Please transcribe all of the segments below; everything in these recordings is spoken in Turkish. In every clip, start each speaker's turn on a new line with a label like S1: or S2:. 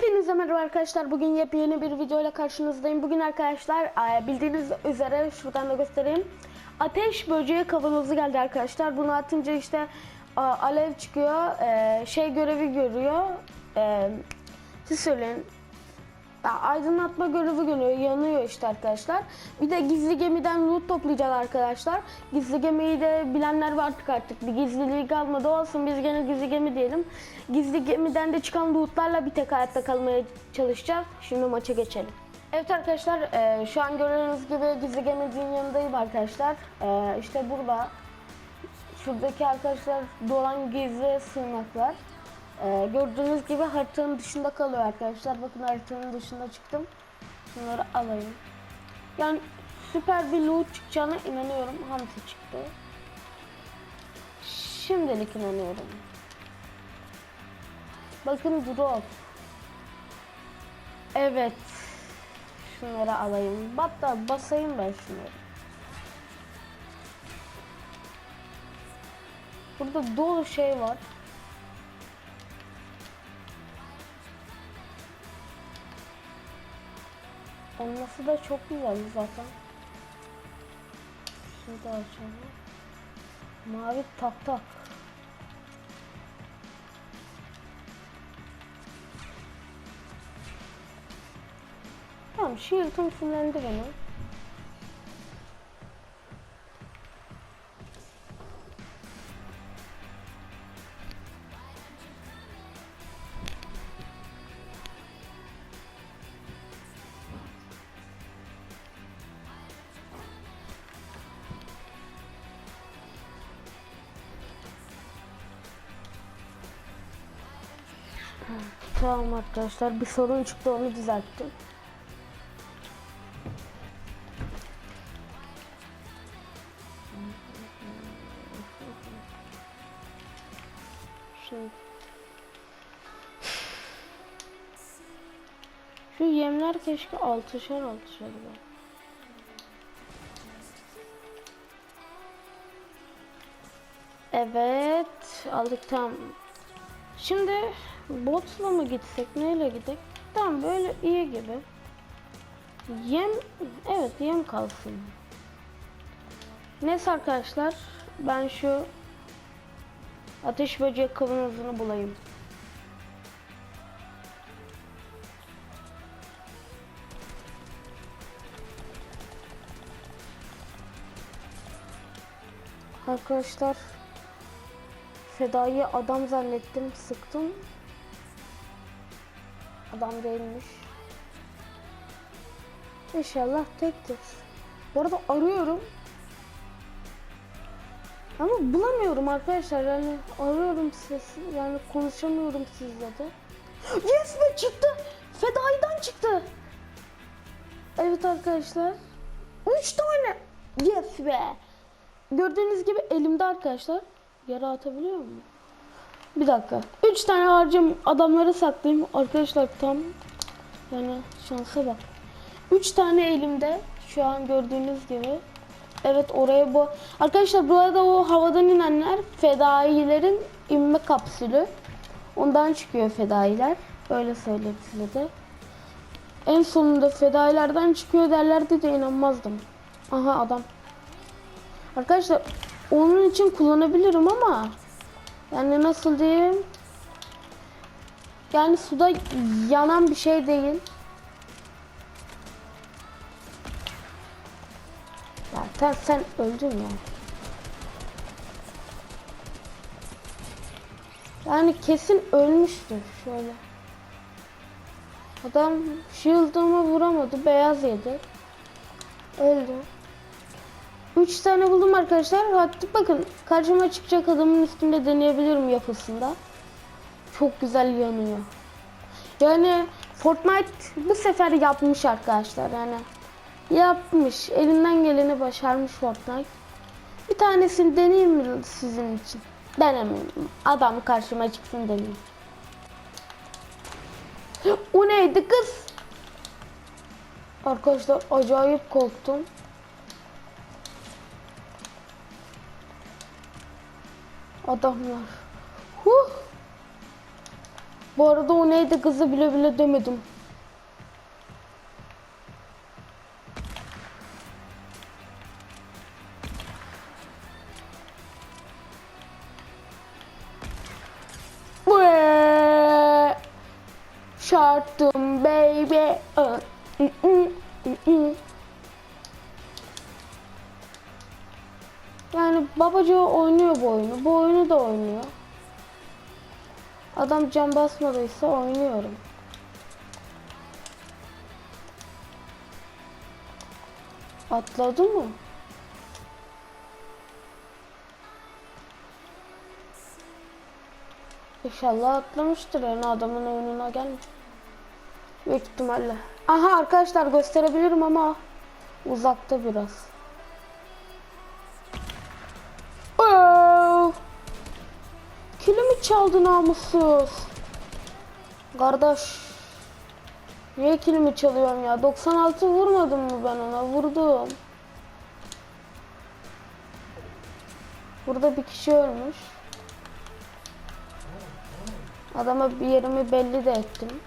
S1: Hepinize merhaba arkadaşlar. Bugün yepyeni bir video ile karşınızdayım. Bugün arkadaşlar e, bildiğiniz üzere şuradan da göstereyim. Ateş böceği kavanozu geldi arkadaşlar. Bunu atınca işte a, alev çıkıyor. e, Şey görevi görüyor. E, Siz söyleyin. Aydınlatma görevi görüyor, yanıyor işte arkadaşlar. Bir de gizli gemiden loot toplayacağız arkadaşlar. Gizli gemiyi de bilenler var artık artık. Bir gizliliği kalmadı olsun biz gene gizli gemi diyelim. Gizli gemiden de çıkan lootlarla bir tek hayatta kalmaya çalışacağız. Şimdi maça geçelim. Evet arkadaşlar e, şu an gördüğünüz gibi gizli geminin yanındayım arkadaşlar. E, işte burada şuradaki arkadaşlar dolan gizli sığınaklar. Ee, gördüğünüz gibi haritanın dışında kalıyor arkadaşlar. Bakın haritanın dışında çıktım. Şunları alayım. Yani süper bir loot çıkacağına inanıyorum. Hamsi çıktı. Şimdilik inanıyorum. Bakın drop. Evet. Şunları alayım. Hatta basayım ben şunları. Burada dolu şey var. Olması da çok güzel zaten. Şunu da açalım. Mavi tak tak. Tamam shield'ım fullendi benim. Tamam arkadaşlar bir sorun çıktı onu düzelttim. Şimdi. Şu yemler keşke altışar altışar da. Evet aldık tamam. Şimdi botla mı gitsek neyle gidek? Tamam böyle iyi gibi. Yem evet yem kalsın. Neyse arkadaşlar ben şu ateş böcek kavanozunu bulayım. Arkadaşlar Feda'yı adam zannettim, sıktım. Adam değilmiş. İnşallah tektir. Bu arada arıyorum. Ama bulamıyorum arkadaşlar yani arıyorum sesi yani konuşamıyorum sizle de. Yes be çıktı. Fedai'den çıktı. Evet arkadaşlar. Üç tane. Yes be. Gördüğünüz gibi elimde arkadaşlar. Yere atabiliyor muyum? Bir dakika. Üç tane harcım adamları saklayayım. Arkadaşlar tam yani şansa bak. Üç tane elimde şu an gördüğünüz gibi. Evet oraya bu. Arkadaşlar bu arada o havadan inenler fedailerin inme kapsülü. Ondan çıkıyor fedailer. Öyle size de. En sonunda fedailerden çıkıyor derlerdi de inanmazdım. Aha adam. Arkadaşlar onun için kullanabilirim ama yani nasıl diyeyim yani suda yanan bir şey değil. Ya sen, sen öldün ya. Yani kesin ölmüştür şöyle. Adam shield'ımı vuramadı, beyaz yedi. Öldü. 3 tane buldum arkadaşlar. Hatta bakın karşıma çıkacak adamın üstünde deneyebilirim yapısında. Çok güzel yanıyor. Yani Fortnite bu sefer yapmış arkadaşlar yani. Yapmış. Elinden geleni başarmış Fortnite. Bir tanesini deneyeyim mi sizin için? Denemeyeyim. Adam karşıma çıksın deneyeyim. O neydi kız? Arkadaşlar acayip korktum. Adamlar. Huh. Bu arada o neydi kızı bile bile demedim. Şartım baby. Uh, mm, mm, mm, mm. Babacığı oynuyor bu oyunu. Bu oyunu da oynuyor. Adam can basmadıysa oynuyorum. Atladı mı? İnşallah atlamıştır yani adamın oyununa gelmiş. Büyük ihtimalle. Aha arkadaşlar gösterebilirim ama uzakta biraz. Çaldı namussuz. Kardeş. Niye kilimi çalıyorum ya? 96 vurmadım mı ben ona? Vurdum. Burada bir kişi ölmüş. Adama bir yerimi belli de ettim.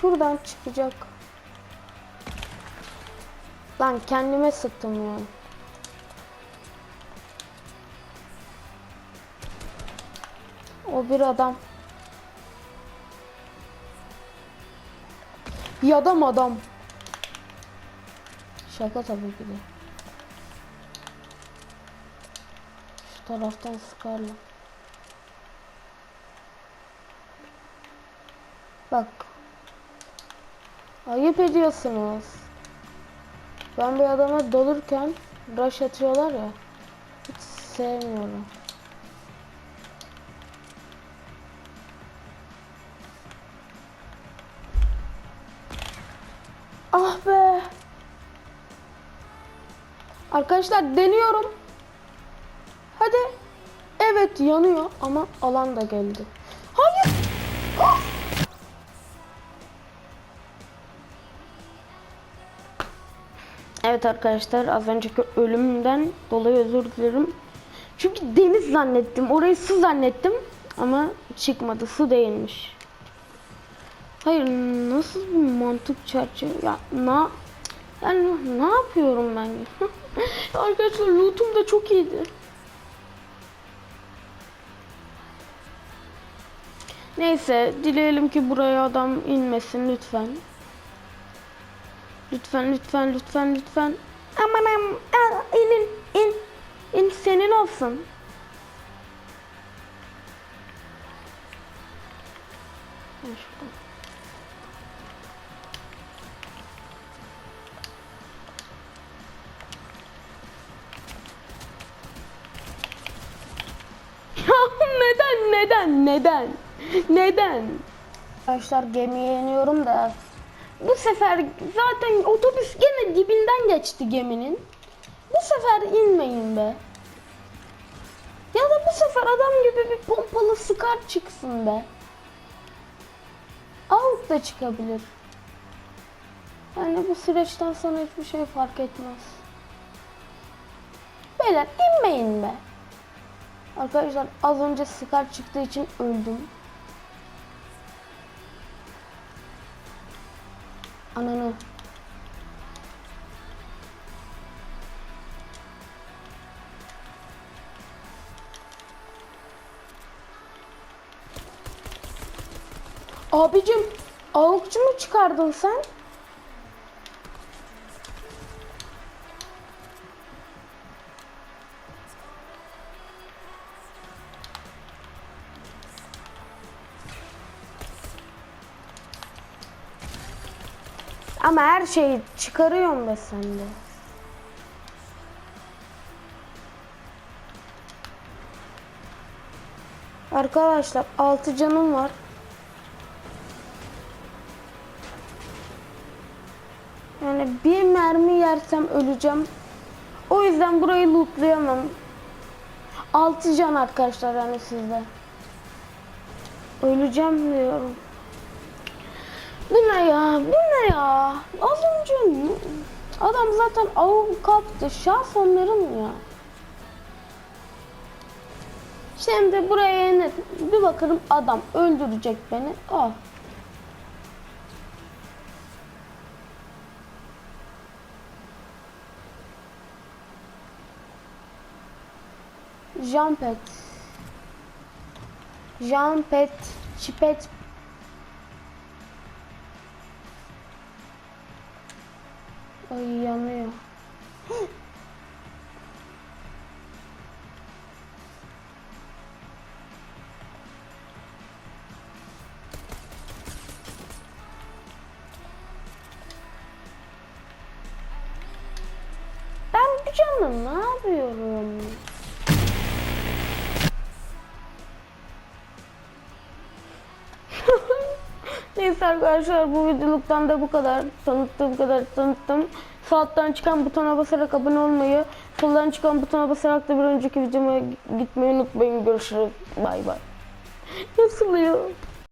S1: Şuradan çıkacak. Lan kendime sıktım ya. O bir adam. Bir adam adam. Şaka tabii ki de. Şu taraftan sıkarlar. Bak. Ayıp ediyorsunuz. Ben bir adama dolurken rush atıyorlar ya. Hiç sevmiyorum. Ah be. Arkadaşlar deniyorum. Hadi. Evet yanıyor ama alan da geldi. Evet arkadaşlar az önceki ölümümden dolayı özür dilerim. Çünkü deniz zannettim. Orayı su zannettim. Ama çıkmadı. Su değilmiş. Hayır nasıl bir mantık çerçeve ya na yani ne yapıyorum ben? Arkadaşlar lootum da çok iyiydi. Neyse dileyelim ki buraya adam inmesin lütfen. Lütfen lütfen lütfen lütfen. Aman aman Aa, inin in in senin olsun. Ya neden neden neden neden? Arkadaşlar gemiye iniyorum da bu sefer zaten otobüs gene dibinden geçti geminin. Bu sefer inmeyin be. Ya da bu sefer adam gibi bir pompalı sıkar çıksın be. Out da çıkabilir. Yani bu süreçten sonra hiçbir şey fark etmez. Beyler inmeyin be. Arkadaşlar az önce Scar çıktığı için öldüm. Ananı. Abicim, avukçu mu çıkardın sen? Ama her şeyi çıkarıyorum be sen. Arkadaşlar 6 canım var. Yani bir mermi yersem öleceğim. O yüzden burayı lootlayamam. 6 can arkadaşlar yani sizde. Öleceğim diyorum. Bu ne ya? Bu ne ya? Az önce Adam zaten avukattı. Şans onların ya. Şimdi buraya ne? Bir bakarım adam öldürecek beni. Ah. Jampet. Jampet. Çipet. Ay yanıyor. Ben bu canlı ne yapıyorum? Neyse arkadaşlar bu videoluktan da bu kadar. Tanıttığım kadar tanıttım. Sağdan çıkan butona basarak abone olmayı, soldan çıkan butona basarak da bir önceki videoma gitmeyi unutmayın. Görüşürüz. Bay bay. Nasıl ya?